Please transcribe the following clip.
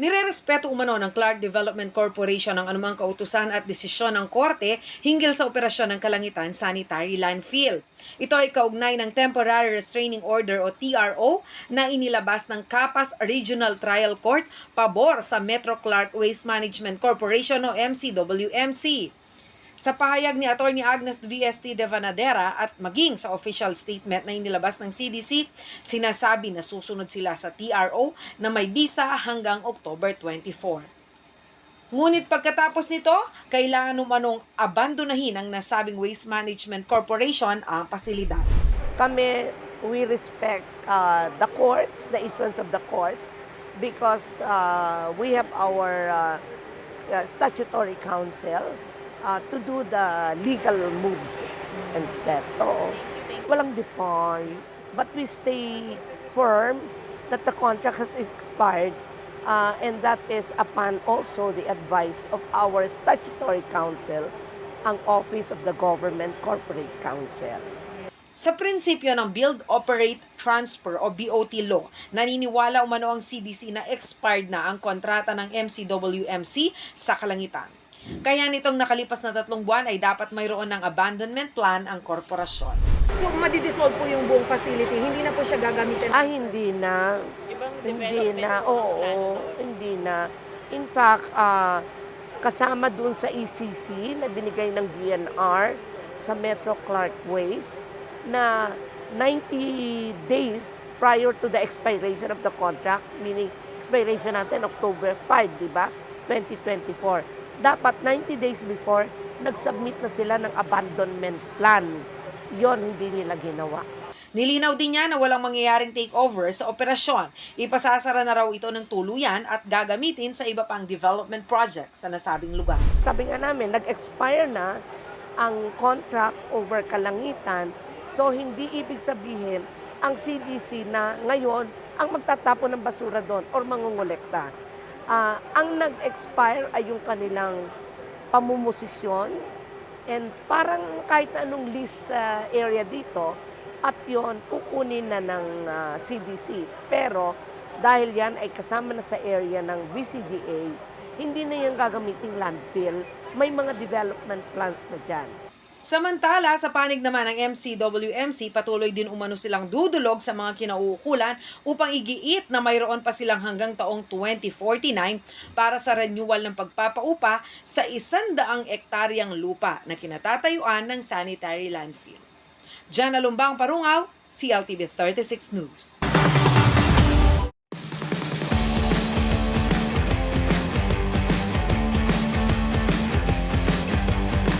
Nirerespeto umano ng Clark Development Corporation ang anumang kautusan at desisyon ng korte hinggil sa operasyon ng Kalangitan Sanitary Landfill. Ito ay kaugnay ng Temporary Restraining Order o TRO na inilabas ng Capas Regional Trial Court pabor sa Metro Clark Waste Management Corporation o MCWMC. Sa pahayag ni Attorney Agnes VST de Vanadera at maging sa official statement na inilabas ng CDC, sinasabi na susunod sila sa TRO na may bisa hanggang October 24. Ngunit pagkatapos nito, kailangan umanong abandonahin ng nasabing Waste Management Corporation ang pasilidad. kami, we respect uh, the courts, the issuance of the courts, because uh, we have our uh, uh, statutory counsel uh, to do the legal moves and steps. So, walang depoy, but we stay firm that the contract has expired uh, and that is upon also the advice of our statutory counsel, ang Office of the Government Corporate Counsel. Sa prinsipyo ng Build, Operate, Transfer o BOT law, naniniwala umano ang CDC na expired na ang kontrata ng MCWMC sa Kalangitan. Kaya nitong nakalipas na tatlong buwan ay dapat mayroon ng abandonment plan ang korporasyon. So, madidissolve po yung buong facility. Hindi na po siya gagamitin. Ah, hindi na. Hindi na. Oo, hindi na. In fact, ah, kasama dun sa ECC na binigay ng GNR sa Metro Clark Waste na 90 days prior to the expiration of the contract, meaning expiration natin October 5, di ba? 2024. Dapat 90 days before, nag-submit na sila ng abandonment plan. Yon hindi nila ginawa. Nilinaw din niya na walang mangyayaring takeover sa operasyon. Ipasasara na raw ito ng tuluyan at gagamitin sa iba pang development projects sa nasabing lugar. Sabi nga namin, nag-expire na ang contract over kalangitan. So, hindi ibig sabihin ang CDC na ngayon ang magtatapon ng basura doon or mangungulekta. Ah, ang nag-expire ay yung kanilang pamumusisyon and parang kahit anong lease ah, area dito at yon kukunin na ng ah, CDC. Pero dahil yan ay kasama na sa area ng BCDA, hindi na yan gagamiting landfill. May mga development plans na dyan. Samantala, sa panig naman ng MCWMC, patuloy din umano silang dudulog sa mga kinauukulan upang igiit na mayroon pa silang hanggang taong 2049 para sa renewal ng pagpapaupa sa isandaang ektaryang lupa na kinatatayuan ng sanitary landfill. Diyan Alumbang Parungaw, CLTV 36 News.